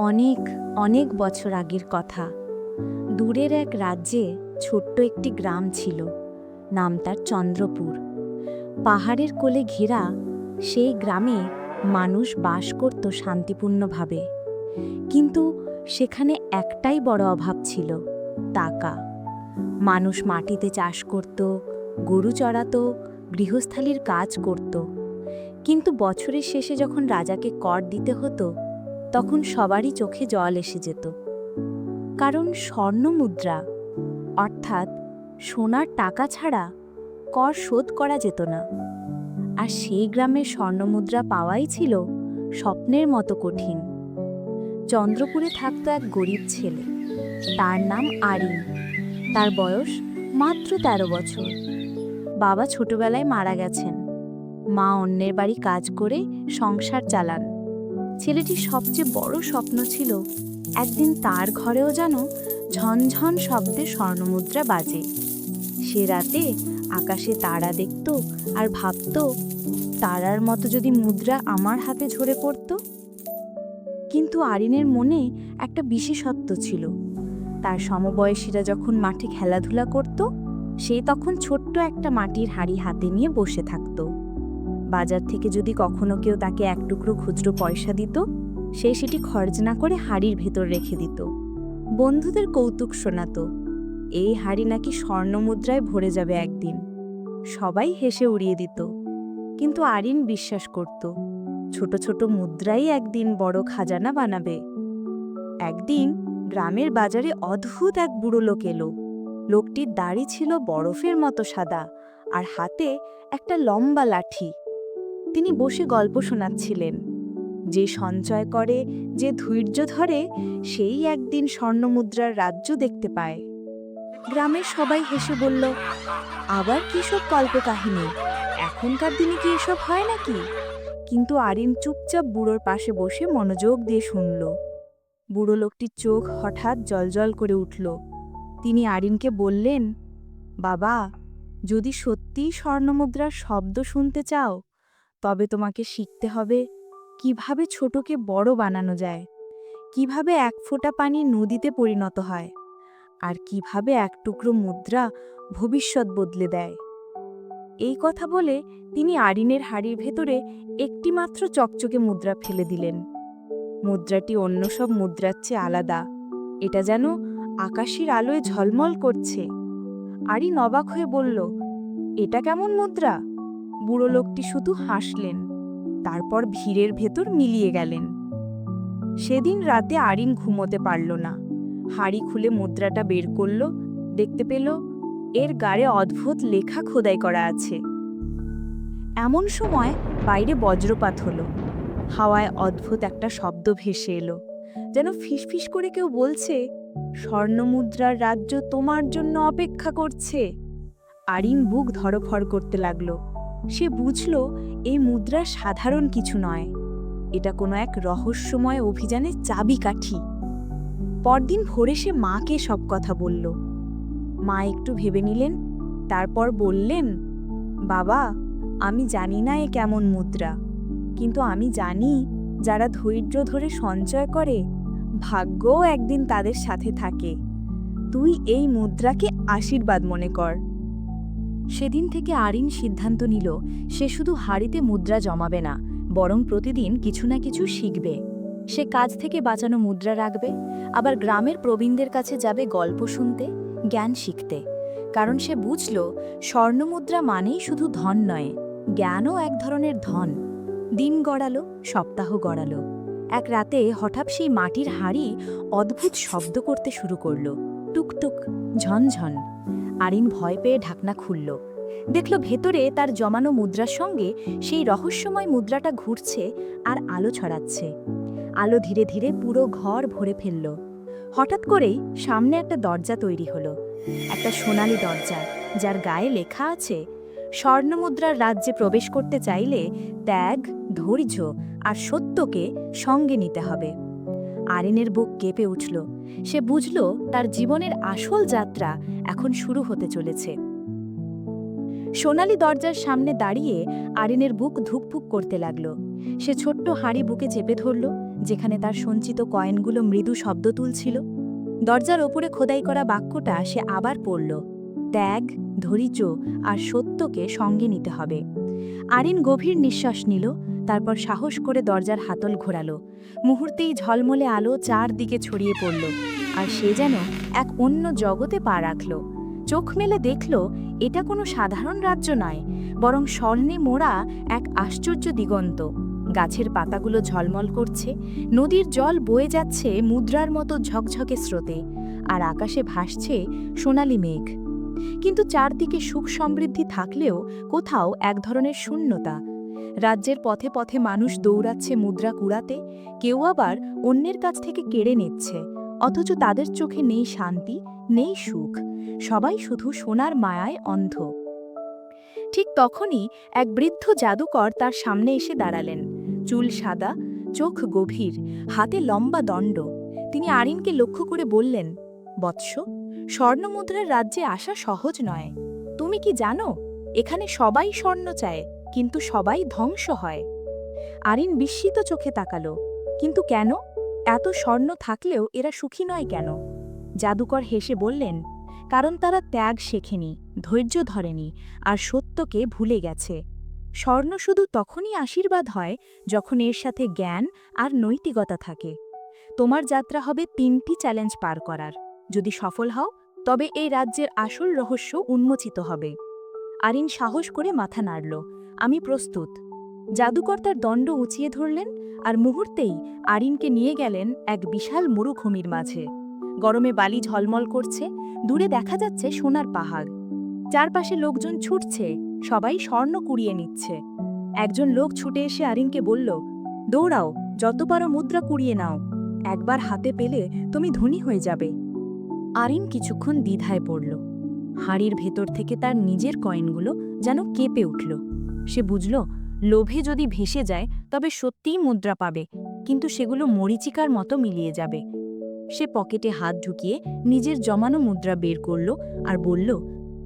অনেক অনেক বছর আগের কথা। দূরের এক রাজ্যে ছোট্ট একটি গ্রাম ছিল, নাম তার চন্দ্রপুর। পাহাড়ের কোলে ঘেরা সেই গ্রামে মানুষ বাস করত শান্তিপূর্ণভাবে। কিন্তু সেখানে একটাই বড় অভাব ছিল, টাকা। মানুষ মাটিতে চাষ করত, গরু চড়াতো, গৃহস্থালির কাজ করত। কিন্তু বছরের শেষে যখন রাজাকে কর দিতে হতো তখন সবারই চোখে জল এসে যেত। কারণ স্বর্ণ মুদ্রা অর্থাৎ সোনার টাকা ছাড়া কর শোধ করা যেত না। আর সেই গ্রামের স্বর্ণমুদ্রা পাওয়াই ছিল স্বপ্নের মতো কঠিন। চন্দ্রপুরে থাকত এক গরিব ছেলে। তার নাম আরিন। তার বয়স মাত্র তেরো বছর। বাবা ছোটবেলায় মারা গেছেন। মা অন্যের বাড়ি কাজ করে সংসার চালান। ছেলেটির সবচেয়ে বড় স্বপ্ন ছিল একদিন তার ঘরেও যেন ঝনঝন শব্দে স্বর্ণমুদ্রা বাজে। সে রাতে আকাশে তারা দেখত আর ভাবত, তারার মতো যদি মুদ্রা আমার হাতে ঝরে পড়ত। কিন্তু আরিনের মনে একটা বিশেষত্ব ছিল। তার সমবয়সীরা যখন মাঠে খেলাধুলা করত, সে তখন ছোট্ট একটা মাটির হাড়ি হাতে নিয়ে বসে থাকত। বাজার থেকে যদি কখনো কেউ তাকে এক টুকরো খুচরো পয়সা দিত, সে সেটি খরচ না করে হাড়ির ভেতর রেখে দিত। বন্ধুদের কৌতুক শোনাতো। এই হাড়ি নাকি স্বর্ণ মুদ্রায় ভরে যাবে একদিন। সবাই হেসে উড়িয়ে দিত। কিন্তু আরিন বিশ্বাস করত, ছোট ছোট মুদ্রাই একদিন বড় খাজানা বানাবে। একদিন গ্রামের বাজারে অদ্ভুত এক বুড়ো লোক এলো। লোকটির দাড়ি ছিল বরফের মতো সাদা, আর হাতে একটা লম্বা লাঠি। তিনি বসে গল্প শোনাচ্ছিলেন। যে সঞ্চয় করে, যে ধৈর্য ধরে, সেই একদিন স্বর্ণমুদ্রার রাজ্য দেখতে পায়। গ্রামের সবাই হেসে বলল, আবার কি সব কল্পকাহিনী? এখনকার দিনে কি এসব হয় নাকি? কিন্তু আরিন চুপচাপ বুড়োর পাশে বসে মনোযোগ দিয়ে শুনল। বুড়ো লোকটির চোখ হঠাৎ জলজল করে উঠল। তিনি আরিনকে বললেন, বাবা, যদি সত্যিই স্বর্ণমুদ্রার শব্দ শুনতে চাও তবে তোমাকে শিখতে হবে কীভাবে ছোটকে বড় বানানো যায়, কীভাবে এক ফোঁটা পানি নদীতে পরিণত হয়, আর কীভাবে এক টুকরো মুদ্রা ভবিষ্যৎ বদলে দেয়। এই কথা বলে তিনি আরিনের হাড়ির ভেতরে একটিমাত্র চকচকে মুদ্রা ফেলে দিলেন। মুদ্রাটি অন্য সব মুদ্রার চেয়ে আলাদা। এটা যেন আকাশের আলোয় ঝলমল করছে। আরিন অবাক হয়ে বলল, এটা কেমন মুদ্রা? বুড়ো লোকটি শুধু হাসলেন, তারপর ভিড়ের ভেতর মিলিয়ে গেলেন। সেদিন রাতে আরিন ঘুমোতে পারল না। হাড়ি খুলে মুদ্রাটা বের করল, দেখতে পেল এর গায়ে অদ্ভুত লেখা খোদাই করা আছে। এমন সময় বাইরে বজ্রপাত হলো। হাওয়ায় অদ্ভুত একটা শব্দ ভেসে এলো, যেন ফিসফিস করে কেউ বলছে স্বর্ণমুদ্রার রাজ্য তোমার জন্য অপেক্ষা করছে। আরিন বুক ধরফর করতে লাগল। সে বুঝল এই মুদ্রা সাধারণ কিছু নয়। এটা কোনো এক রহস্যময় অভিযানের চাবিকাঠি। পরদিন ভোরে সে মাকে সব কথা বলল। মা একটু ভেবে নিলেন, তারপর বললেন, বাবা, আমি জানি না এ কেমন মুদ্রা, কিন্তু আমি জানি যারা ধৈর্য ধরে সঞ্চয় করে, ভাগ্যও একদিন তাদের সাথে থাকে। তুই এই মুদ্রাকে আশীর্বাদ মনে কর। সেদিন থেকে আরিন সিদ্ধান্ত নিল, সে শুধু হাড়িতে মুদ্রা জমাবে না, বরং প্রতিদিন কিছু না কিছু শিখবে। সে কাজ থেকে বাঁচানো মুদ্রা রাখবে, আবার গ্রামের প্রবীণদের কাছে যাবে গল্প শুনতে, জ্ঞান শিখতে। কারণ সে বুঝল, স্বর্ণমুদ্রা মানেই শুধু ধন নয়, জ্ঞানও এক ধরনের ধন। দিন গড়ালো, সপ্তাহ গড়ালো। এক রাতে হঠাৎ সেই মাটির হাড়ি অদ্ভুত শব্দ করতে শুরু করল। টুকটুক, ঝনঝন। আরিন ভয় পেয়ে ঢাকনা খুলল। দেখল ভেতরে তার জমানো মুদ্রার সঙ্গে সেই রহস্যময় মুদ্রাটা ঘুরছে আর আলো ছড়াচ্ছে। আলো ধীরে ধীরে পুরো ঘর ভরে ফেলল। হঠাৎ করেই সামনে একটা দরজা তৈরি হলো। একটা সোনালি দরজা, যার গায়ে লেখা আছে স্বর্ণমুদ্রার রাজ্যে প্রবেশ করতে চাইলে ত্যাগ, ধৈর্য আর সত্যকে সঙ্গে নিতে হবে। আরিনের বুক কেঁপে উঠল। সে বুঝল তার জীবনের আসল যাত্রা এখন শুরু হতে চলেছে। সোনালি দরজার সামনে দাঁড়িয়ে আরিনের বুক ধুকপুক করতে লাগল। সে ছোট্ট হাঁড়ি বুকে চেপে ধরল, যেখানে তার সঞ্চিত কয়েনগুলো মৃদু শব্দ তুলছিল। দরজার ওপরে খোদাই করা বাক্যটা সে আবার পড়ল, ত্যাগ, ধৈর্য আর সত্যকে সঙ্গে নিতে হবে। আরিন গভীর নিঃশ্বাস নিল, তারপর সাহস করে দরজার হাতল ঘোরালো। মুহূর্তেই ঝলমলে আলো চারদিকে ছড়িয়ে পড়ল, আর সে যেন এক অন্য জগতে পা রাখল। চোখ মেলে দেখল, এটা কোনো সাধারণ রাজ্য নয়, বরং স্বর্ণে মোড়া এক আশ্চর্য দিগন্ত। গাছের পাতাগুলো ঝলমল করছে, নদীর জল বয়ে যাচ্ছে মুদ্রার মতো ঝকঝকে স্রোতে, আর আকাশে ভাসছে সোনালি মেঘ। কিন্তু চারদিকে সুখ সমৃদ্ধি থাকলেও কোথাও এক ধরনের শূন্যতা। রাজ্যের পথে পথে মানুষ দৌড়াচ্ছে মুদ্রা কুড়াতে, কেউ আবার অন্যের কাছ থেকে কেড়ে নিচ্ছে, অথচ তাদের চোখে নেই শান্তি, নেই সুখ, সবাই শুধু সোনার মায়ায় অন্ধ। ঠিক তখনই এক বৃদ্ধ জাদুকর তার সামনে এসে দাঁড়ালেন। চুল সাদা, চোখ গভীর, হাতে লম্বা দণ্ড। তিনি আরিনকে লক্ষ্য করে বললেন, বৎস স্বর্ণমুদ্রার রাজ্যে আসা সহজ নয়। তুমি কি জানো, এখানে সবাই স্বর্ণ চায়, কিন্তু সবাই ধ্বংস হয়। আরিন বিস্মিত চোখে তাকালো, কিন্তু কেন? এত স্বর্ণ থাকলেও এরা সুখী নয় কেন? জাদুকর হেসে বললেন, কারণ তারা ত্যাগ শেখেনি, ধৈর্য ধরেনি, আর সত্যকে ভুলে গেছে। স্বর্ণ শুধু তখনই আশীর্বাদ হয়, যখন এর সাথে জ্ঞান আর নৈতিকতা থাকে। তোমার যাত্রা হবে তিনটি চ্যালেঞ্জ পার করার। যদি সফল হও তবে এই রাজ্যের আসল রহস্য উন্মোচিত হবে। আরিন সাহস করে মাথা নাড়ল। আমি প্রস্তুত। জাদুকর্তার দণ্ড উঁচিয়ে ধরলেন আর মুহূর্তেই আরিনকে নিয়ে গেলেন এক বিশাল মরুভূমির মাঝে। গরমে বালি ঝলমল করছে, দূরে দেখা যাচ্ছে সোনার পাহাড়। চারপাশে লোকজন ছুটছে, সবাই স্বর্ণ কুড়িয়ে নিচ্ছে। একজন লোক ছুটে এসে আরিনকে বলল, দৌড়াও, যত পারো মুদ্রা কুড়িয়ে নাও। একবার হাতে পেলে তুমি ধনী হয়ে যাবে। আরিন কিছুক্ষণ দ্বিধায় পড়ল। হাড়ির ভেতর থেকে তার নিজের কয়েনগুলো যেন কেঁপে উঠল। সে বুঝল, লোভে যদি ভেসে যায়, তবে সত্যিই মুদ্রা পাবে, কিন্তু সেগুলো মরিচিকার মতো মিলিয়ে যাবে। সে পকেটে হাত ঢুকিয়ে নিজের জমানো মুদ্রা বের করল আর বলল,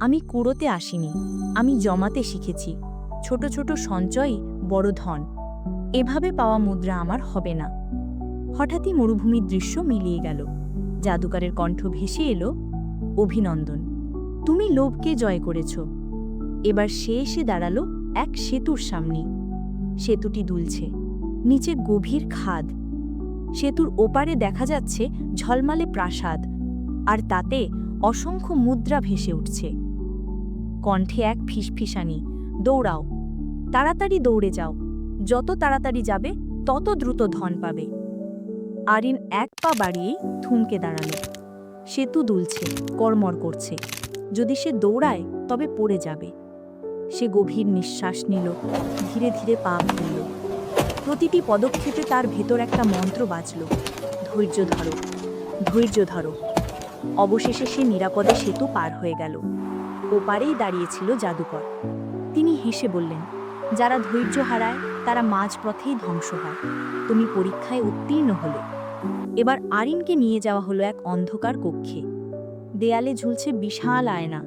আমি কুড়োতে আসিনি, আমি জমাতে শিখেছি। ছোট ছোট সঞ্চয়ই বড় ধন। এভাবে পাওয়া মুদ্রা আমার হবে না। হঠাৎই মরুভূমির দৃশ্য মিলিয়ে গেল। জাদুকারের কণ্ঠ ভেসে এলো অভিনন্দন। তুমি লোভকে জয় করেছ। এবার সে এসে দাঁড়াল এক সেতুর সামনে। সেতুটি দুলছে। নিচে গভীর খাদ। সেতুর ওপারে দেখা যাচ্ছে ঝলমালে প্রাসাদ। আর তাতে অসংখ্য মুদ্রা ভেসে উঠছে। কণ্ঠে এক ফিসফিসানি, দৌড়াও। তাড়াতাড়ি দৌড়ে যাও। যত তাড়াতাড়ি যাবে, তত দ্রুত ধন পাবে। আরিন এক পা বাড়িয়েই থুমকে দাঁড়াল। সেতু দুলছে কর্মর করছে। যদি সে দৌড়ায়, তবে পড়ে যাবে। সে গভীর নিঃশ্বাস নিল, ধীরে ধীরে পা ফেলল। প্রতিটি পদক্ষেপে তার ভেতর একটা মন্ত্র বাজল, ধৈর্য ধরো ধৈর্য ধরো। অবশেষে সে নিরাপদে সেতু পার হয়ে গেল। ওপারেই দাঁড়িয়েছিল জাদুকর। তিনি হেসে বললেন, যারা ধৈর্য হারায়, তারা মাঝপথেই ধ্বংস হয়। তুমি পরীক্ষায় উত্তীর্ণ হলে। এবার আরিনকে নিয়ে যাওয়া হলো এক অন্ধকার কক্ষে। দেয়ালে ঝুলছে বিশাল আয়না।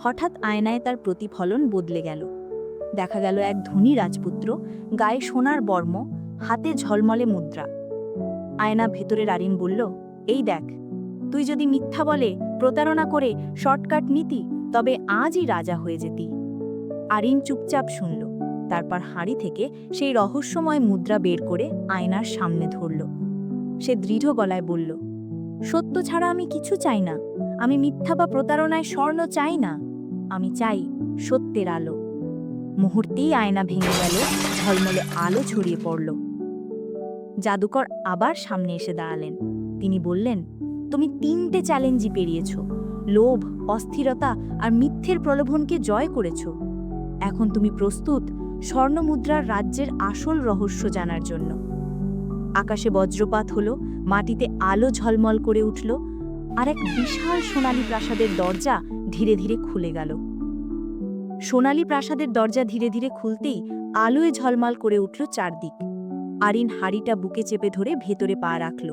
হঠাৎ আয়নায় তার প্রতিফলন বদলে গেল। দেখা গেল এক ধনী রাজপুত্র, গায়ে সোনার বর্ম, হাতে ঝলমলে মুদ্রা। আয়না ভেতরের আরিন বলল, এই দেখ, তুই যদি মিথ্যা বলে প্রতারণা করে শর্টকাট নীতি, তবে আজই রাজা হয়ে যেতি। আরিন চুপচাপ শুনল। তারপর হাঁড়ি থেকে সেই রহস্যময় মুদ্রা বের করে আয়নার সামনে ধরল। সে দৃঢ় গলায় বলল, সত্য ছাড়া আমি কিছু চাই না। আমি মিথ্যা বা প্রতারণায় স্বর্ণ চাই না। আমি চাই সত্যের আলো। মুহূর্তেই আয়না ভেঙে গেল, ঝলমলে আলো ছড়িয়ে পড়ল। জাদুকর আবার সামনে এসে দাঁড়ালেন। তিনি বললেন, তুমি তিনটে চ্যালেঞ্জই পেরিয়েছ। লোভ, অস্থিরতা আর মিথ্যের প্রলোভনকে জয় করেছ। এখন তুমি প্রস্তুত স্বর্ণমুদ্রার রাজ্যের আসল রহস্য জানার জন্য। আকাশে বজ্রপাত হলো, মাটিতে আলো ঝলমল করে উঠল, আর এক বিশাল সোনালী প্রাসাদের দরজা ধীরে ধীরে খুলে গেল। সোনালী প্রাসাদের দরজা ধীরে ধীরে খুলতেই আলোয় ঝলমাল করে উঠল চারদিক। আরিন হাড়িটা বুকে চেপে ধরে ভেতরে পা রাখল।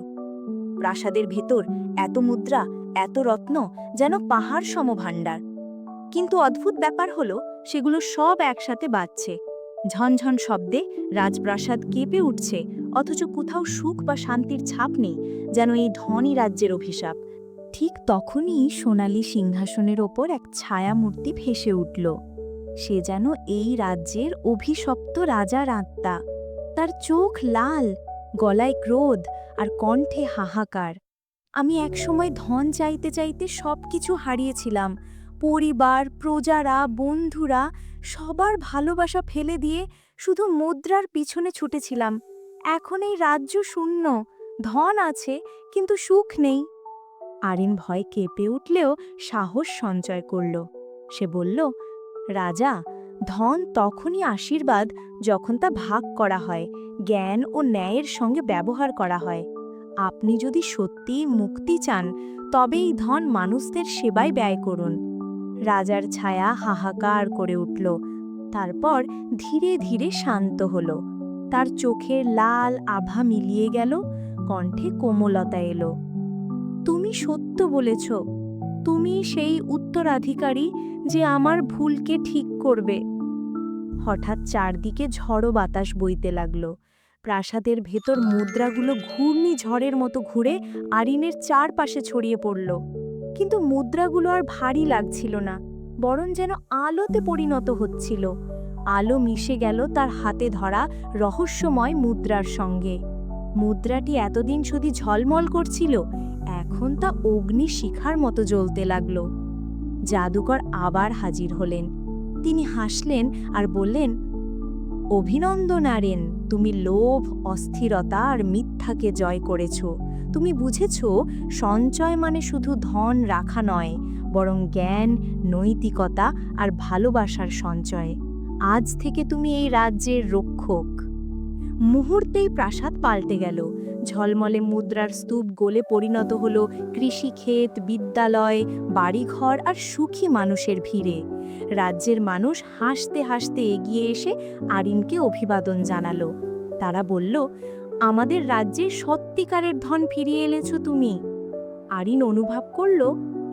প্রাসাদের ভেতর এত মুদ্রা, এত রত্ন যেন পাহাড় সম ভাণ্ডার কিন্তু অদ্ভুত ব্যাপার হলো, সেগুলো সব একসাথে বাজছে। ঝনঝন শব্দে রাজপ্রাসাদ কেঁপে উঠছে, অথচ কোথাও সুখ বা শান্তির ছাপ নেই যেন এই ধনী রাজ্যের অভিশাপ। ঠিক তখনই সোনালী সিংহাসনের ওপর এক ছায়ামূর্তি ভেসে উঠল। সে যেন এই রাজ্যের অভিশপ্ত রাজার আত্মা। তার চোখ লাল, গলায় ক্রোধ আর কণ্ঠে হাহাকার। আমি একসময় ধন চাইতে চাইতে সব কিছু হারিয়েছিলাম পরিবার, প্রজারা, বন্ধুরা সবার ভালোবাসা ফেলে দিয়ে শুধু মুদ্রার পিছনে ছুটেছিলাম। এখন এই রাজ্য শূন্য, ধন আছে কিন্তু সুখ নেই। আরিন ভয় কেঁপে উঠলেও সাহস সঞ্চয় করল। সে বলল, রাজা, ধন তখনই আশীর্বাদ যখন তা ভাগ করা হয়, জ্ঞান ও ন্যায়ের সঙ্গে ব্যবহার করা হয়। আপনি যদি সত্যিই মুক্তি চান তবে এই ধন মানুষদের সেবায় ব্যয় করুন। রাজার ছায়া হাহাকার করে উঠল। তারপর ধীরে ধীরে শান্ত হল। তার চোখের লাল আভা মিলিয়ে গেল, কণ্ঠে কোমলতা এলো। তুমি সত্য বলেছ। তুমি সেই উত্তরাধিকারী যে আমার ভুলকে ঠিক করবে। হঠাৎ চারদিকে ঝড়ো বাতাস বইতে লাগল। প্রাসাদের ভেতর মুদ্রাগুলো ঘূর্ণি ঝড়ের মতো ঘুরে আরিনের চারপাশে ছড়িয়ে পড়ল। কিন্তু মুদ্রাগুলো আর ভারী লাগছিল না, বরং যেন আলোতে পরিণত হচ্ছিল। আলো মিশে গেল তার হাতে ধরা রহস্যময় মুদ্রার সঙ্গে। মুদ্রাটি এতদিন শুধু ঝলমল করছিল, এখন তা অগ্নি শিখার মতো জ্বলতে লাগল। জাদুকর আবার হাজির হলেন। তিনি হাসলেন আর বললেন, অভিনন্দন আরেন, তুমি লোভ, অস্থিরতা আর মিথ্যাকে জয় করেছ। তুমি বুঝেছ, সঞ্চয় মানে শুধু ধন রাখা নয়, বরং জ্ঞান, নৈতিকতা আর ভালোবাসার সঞ্চয়। আজ থেকে তুমি এই রাজ্যের রক্ষক। মুহূর্তেই প্রাসাদ পাল্টে গেল। ঝলমলে মুদ্রার স্তূপ গোলে পরিণত হল কৃষিক্ষেত, বিদ্যালয়, বাড়িঘর আর সুখী মানুষের ভিড়ে। রাজ্যের মানুষ হাসতে হাসতে এগিয়ে এসে আরিনকে অভিবাদন জানালো। তারা বলল আমাদের রাজ্যে সত্যিকারের ধন ফিরিয়ে এনেছো তুমি। আরিন অনুভব করল,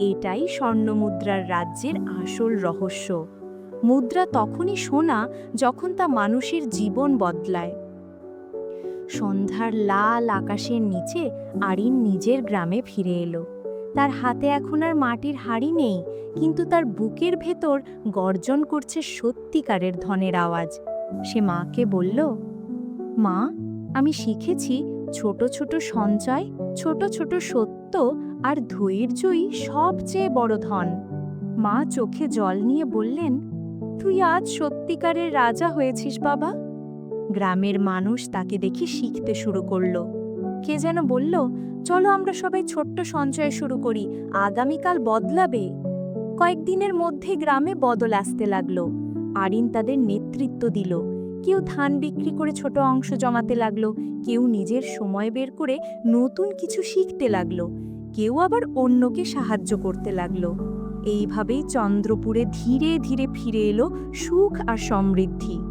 এটাই স্বর্ণমুদ্রার রাজ্যের আসল রহস্য। মুদ্রা তখনই শোনা যখন তা মানুষের জীবন বদলায়। সন্ধ্যার লাল আকাশের নিচে আরিন নিজের গ্রামে ফিরে এলো। তার হাতে এখন আর মাটির হাড়ি নেই, কিন্তু তার বুকের ভেতর গর্জন করছে সত্যিকারের ধনের আওয়াজ। সে মাকে বলল, মা আমি শিখেছি ছোট ছোট সঞ্চয়, ছোট ছোট সত্য আর ধৈর্যই সবচেয়ে বড় ধন। মা চোখে জল নিয়ে বললেন, তুই আজ সত্যিকারের রাজা হয়েছিস, বাবা। গ্রামের মানুষ তাকে দেখে শিখতে শুরু করল। কে যেন বলল, চলো আমরা সবাই ছোট্ট সঞ্চয় শুরু করি, আগামীকাল বদলাবে। কয়েকদিনের মধ্যে গ্রামে বদল আসতে লাগল। আরিন তাদের নেতৃত্ব দিল। কেউ ধান বিক্রি করে ছোট অংশ জমাতে লাগল, কেউ নিজের সময় বের করে নতুন কিছু শিখতে লাগল, কেউ আবার অন্যকে সাহায্য করতে লাগল। এইভাবেই চন্দ্রপুরে ধীরে ধীরে ফিরে এলো সুখ আর সমৃদ্ধি।